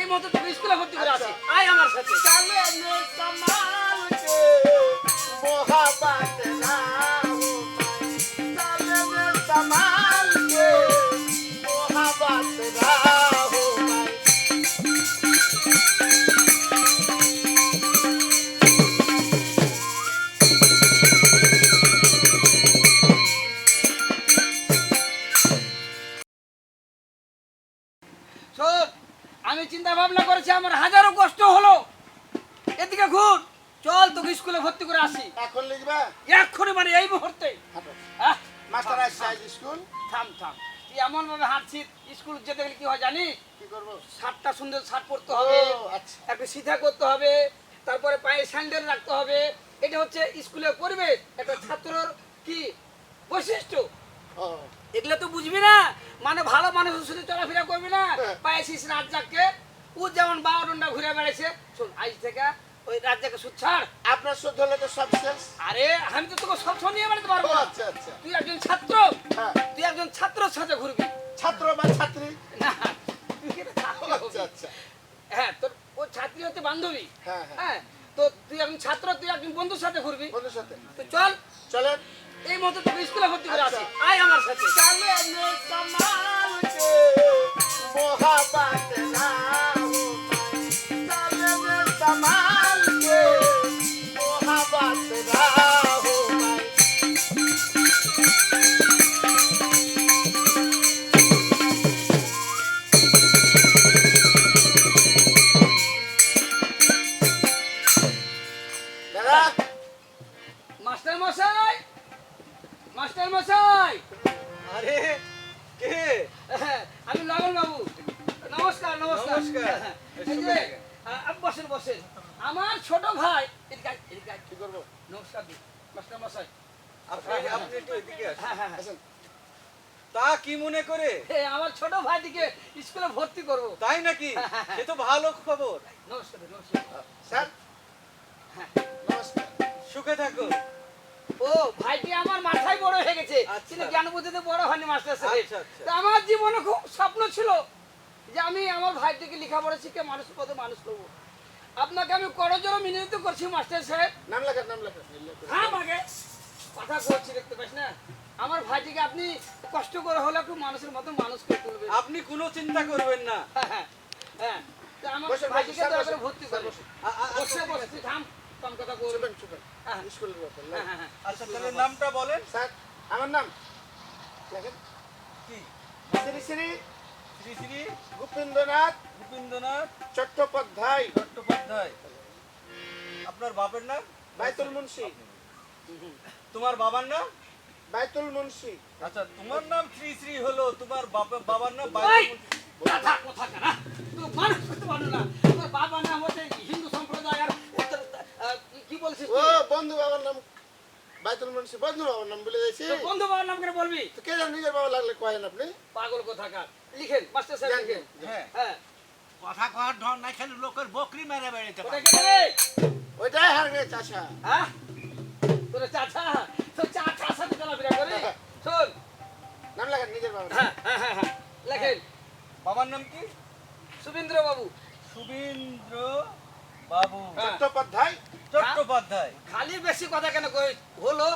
এই মতো তুমি স্কুলে ভর্তি করে আছে। আয় আমার সাথে। চলে নে মহাবাত না চলে সামালকে মহাবাত আমি চিন্তা ভাবনা করেছি আমার হাজারো কষ্ট হলো। এদিকে ঘুর চল তোকে স্কুলে ভর্তি করে আসি। এখন লিখবা? এক্ষুনি মানে এই মুহূর্তে। মাস্টার আসছে আজ স্কুল? থাম থাম। তুই এমন ভাবে হাঁটছিস স্কুল যেতে গেলে কি হয় জানি কি করব? শার্টটা সুন্দর শার্ট পরতে হবে একটু আচ্ছা। সিধা করতে হবে তারপরে পায়ে স্যান্ডেল রাখতে হবে। এটা হচ্ছে স্কুলের পরিবেশ একটা ছাত্রর কি বৈশিষ্ট্য? এগুলো তো বুঝবি না? মানে ভালো মানুষের সাথে চলাফেরা করবি না? হ্যাঁ। পাইছিস রাজ্জাককে। ও যেমন বারোটা ঘুরে বেড়াইছে। শোন আজ থেকে ওই রাজ্জাকে সুদ ছাড়। আপনার শুদ্ধ হলে তো সব শেষ। আরে আমি তো তোকে সব সময় নিয়ে বেড়াতে পারব আচ্ছা আচ্ছা। তুই একজন ছাত্র। হ্যাঁ। তুই একজন ছাত্রর সাথে ঘুরবি। ছাত্র বা ছাত্রী? না ছাত্র আচ্ছা আচ্ছা। হ্যাঁ তোর ও ছাত্রী হচ্ছে বান্ধবী। হ্যাঁ হ্যাঁ। হ্যাঁ তো তুই একজন ছাত্র তুই একজন বন্ধুর সাথে ঘুরবি। বন্ধুর সাথে। তো চল। চলেন। এই মতো তুমি স্কুলে ভর্তি করে আছে। আয় আমার সাথে। চলে সামালকে মহাবাত না চলে সামালকে মহাবাত না মাস্টার মশাই মাস্টার মশাই! আরে কে? আমি লগন বাবু। নমস্কার নমস্কার। নমস্কার। এই যে, আ- আ, বসেন বসেন। আমার ছোট ভাই এদিকে আয়, এদিকে আয়। কি করব? নমস্কার মাস্টার মশাই। আপনি আপনি একটু এদিকে হ্যাঁ হ্যাঁ হ্যাঁ আসেন তা কি মনে করে? আমার ছোট ভাইটিকে স্কুলে ভর্তি করব। তাই নাকি? সে তো ভালো খবর। নমস্কার নমস্কার। স্যার হ্যাঁ। নমস্কার সুখে থাকো ও ভাইটি আমার মাথায় বড় হয়ে গেছে। আচ্ছা। কিন্তু জ্ঞান বুদ্ধিতে বড় হয়নি মাস্টার সাহেব। আচ্ছা, আচ্ছা। তা আমার জীবনে খুব স্বপ্ন ছিল যে আমি আমার ভাইটিকে লেখাপড়া শিখে মানুষ পথে মানুষ করব আপনাকে আমি করজোর মিনিত করছি মাস্টার সাহেব। নাম লেখা নাম লেখা হ্যাঁ আমাকে কথা করছি দেখতে পাস না? আমার ভাইটিকে আপনি কষ্ট করে হলে একটু মানুষের মতো মানুষ করে তুলবেন। আপনি কোনো চিন্তা করবেন না। হ্যাঁ হ্যাঁ। হ্যাঁ। আমার ভাইটিকে বসেন, ভর্তি আ- বসে বসে থাম। কম কথা বলবেন চুপেন চুপেন স্কুলের ব্যাপার আচ্ছা তাহলে নামটা বলেন। স্যার আমার নাম লেখেন কি? শ্রী শ্রী শ্রী শ্রী গোপীন্দ্রনাথ ভূপেন্দ্রনাথ। চট্টোপাধ্যায়। চট্টোপাধ্যায়। আপনার বাপের নাম? বাইতুল মুন্সি। তোমার বাবার নাম? বাইতুল মুন্সি। আচ্ছা তোমার নাম শ্রী শ্রী হলো তোমার বাবার নাম! বাইতুল মুন্সি। কথা কথা কারা তুই মানুষ করতে পারো না তোর বাবার নাম হচ্ছে হিন্দু সম্প্রদায় আর তোর, আহ, কি বলছিস ও তুই? বন্ধু বাবার নাম বাইতুল মুন্সি বন্ধু বাবার নাম বলে দিয়েছি তোর বন্ধু বাবার নাম করে বলবি তো কে জান নিজের বাবা লাগলে কয়েন আপনি? পাগল কোথাকার। লিখেন মাস্টার জান, লিখেন। হ্যাঁ। হ্যাঁ। কথা কওয়ার ঢং নাই খালি লোকের বকরি মেরে বেড়াইতে ওটা পারে। রে? ওইটাই হার গেছে চাষা হ্যাঁ? তোর চাচা? তোর চাচা সাথে চলাফেরা করে? শোন। নাম লেখেন নিজের বাবার নাম। হ্যাঁ হ্যাঁ হ্যাঁ হ্যাঁ। লেখেন। বাবার নাম কি? শুভেন্দ্র বাবু। শুভেন্দ্র বাবু। হ্যাঁ। চট্টোপাধ্যায়? চট্টোপাধ্যায়। খালি বেশি কথা কেন কই? হলো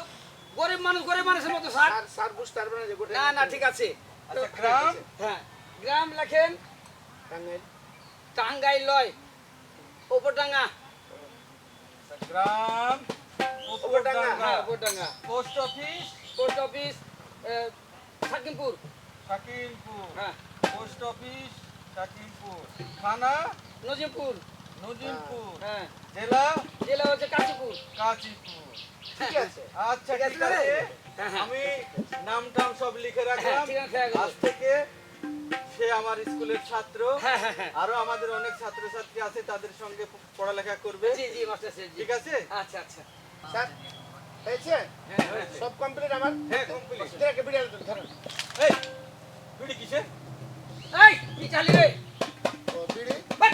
মানুষ গরিব মানুষের মতো স্যার। স্যার বুঝতে পারবে না যে গোটা না না ঠিক আছে। আচ্ছা গ্রাম? হ্যাঁ। গ্রাম লেখেন। টাঙ্গাইল। টাঙ্গাই লয়। ওপরডাঙ্গা গ্রাম উপরডাঙ্গা, হ্যাঁ Opardanga post office? Post office Sakimpur. Shakimpur হ্যাঁ। পোস্ট অফিস শাকিমপুর থানা? নজিমপুর। নজিমপুর। হ্যাঁ। জেলা? জেলা হচ্ছে কাশীপুর। কাশীপুর। আচ্ছা ঠিক আছে হ্যাঁ, হ্যাঁ। আমি নাম টাম সব লিখে হ্যাঁ, রাখলাম। আজ থেকে সে আমার স্কুলের ছাত্র। হ্যাঁ হ্যাঁ হ্যাঁ। আরও আমাদের অনেক ছাত্রছাত্রী আছে তাদের সঙ্গে পড়ালেখা করবে। জি জি মাস্টার জি। ঠিক আছে? আচ্ছা আচ্ছা। স্যার হয়েছে? হ্যাঁ। সব কমপ্লিট আমার? হ্যাঁ, complete। দেখে বিড়াল ধরুন এই বিড়ি কিসে এই কি চালি রে ও বিড়ি? বাট,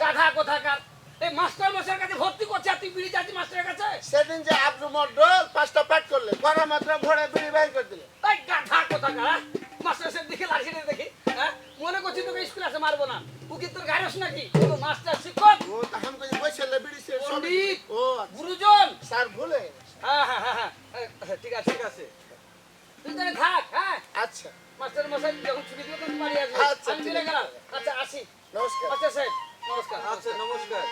গাধা কোথাকার? এই মাস্টার মশাইয়ের কাছে ভর্তি করছে আর তুই বিড়ি যাচ্ছি মাস্টারের কাছে? সেদিন যে আপনি মডল পাঁচটা প্যাক করলে করা মাত্র ভরে বিড়ি বাইর করে দিলে। এই গাধা কোথাকার হ্যাঁ? মাস্টার সাহেব দেখে লাঠি দেখি হ্যাঁ? মনে করছি তোকে স্কুল আসে মারবো না। ও কি তোর গারস নাকি? ও মাস্টার শিক্ষক। ও তা কই বসেলে বিড়ি সে পণ্ডিত। ও আচ্ছা। গুরুজন। স্যার ভুলে হ্যাঁ হ্যাঁ হ্যাঁ হ্যাঁ ঠিক আছে ঠিক আছে। তুই তাহলে থাক হ্যাঁ? আচ্ছা। মাস্টার মশাই যখন ছুটি দিবে তখন বাড়ি আসবে। আচ্ছা, আমি চলে গেলাম। আচ্ছা আসি। নমস্কার। মাস্টার সাহেব নমস্কার আচ্ছা নমস্কার।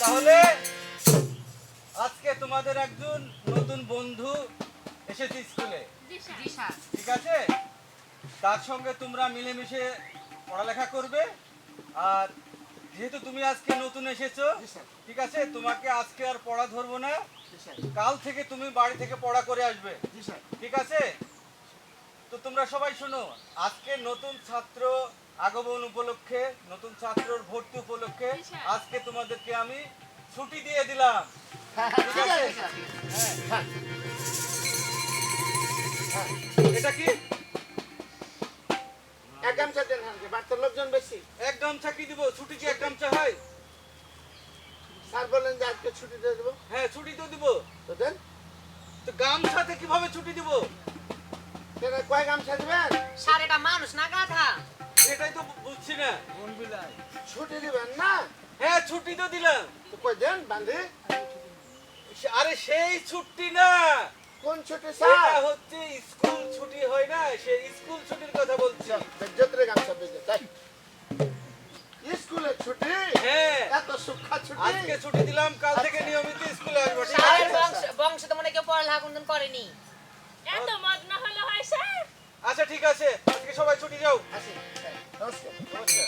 তাহলে আজকে তোমাদের একজন নতুন বন্ধু এসেছে স্কুলে। ঠিক আছে? তার সঙ্গে তোমরা মিলেমিশে পড়ালেখা করবে। আর যেহেতু তুমি আজকে নতুন এসেছ ঠিক আছে? তোমাকে আজকে আর পড়া ধরবো না। কাল থেকে তুমি বাড়ি থেকে পড়া করে আসবে। ঠিক আছে? তো তোমরা সবাই শোনো আজকে নতুন ছাত্র আগমন উপলক্ষে নতুন ছাত্রর ভর্তি উপলক্ষে আজকে তোমাদেরকে আমি ছুটি দিয়ে দিলাম। হ্যাঁ হ্যাঁ, হ্যাঁ এটা কি? এক গামছা বাড়িতে লোকজন বেশি? এক গামছা কি দিব? ছুটি কি এক গামছা হয়? স্যার বলেন যে আজকে ছুটি দিয়ে দেবো। হ্যাঁ ছুটি তো দিব। তো দেন। তো গামছাতে কীভাবে ছুটি দিব? কেন কয় গামছা দিবেন? স্যার এটা মানুষ না গাধা? সেটাই তো বুঝছি না। ছুটি দিবেন না? হ্যাঁ ছুটি তো দিলাম। তো কই দেন বান্ধি? আরে সেই ছুটি না। কোন ছুটি এটা স্যার হচ্ছে স্কুল করেনি। এত মদ না হলো হয় স্যার? আচ্ছা ঠিক আছে। আজকে সবাই ছুটি যাও। আসি। নমস্কার নমস্কার।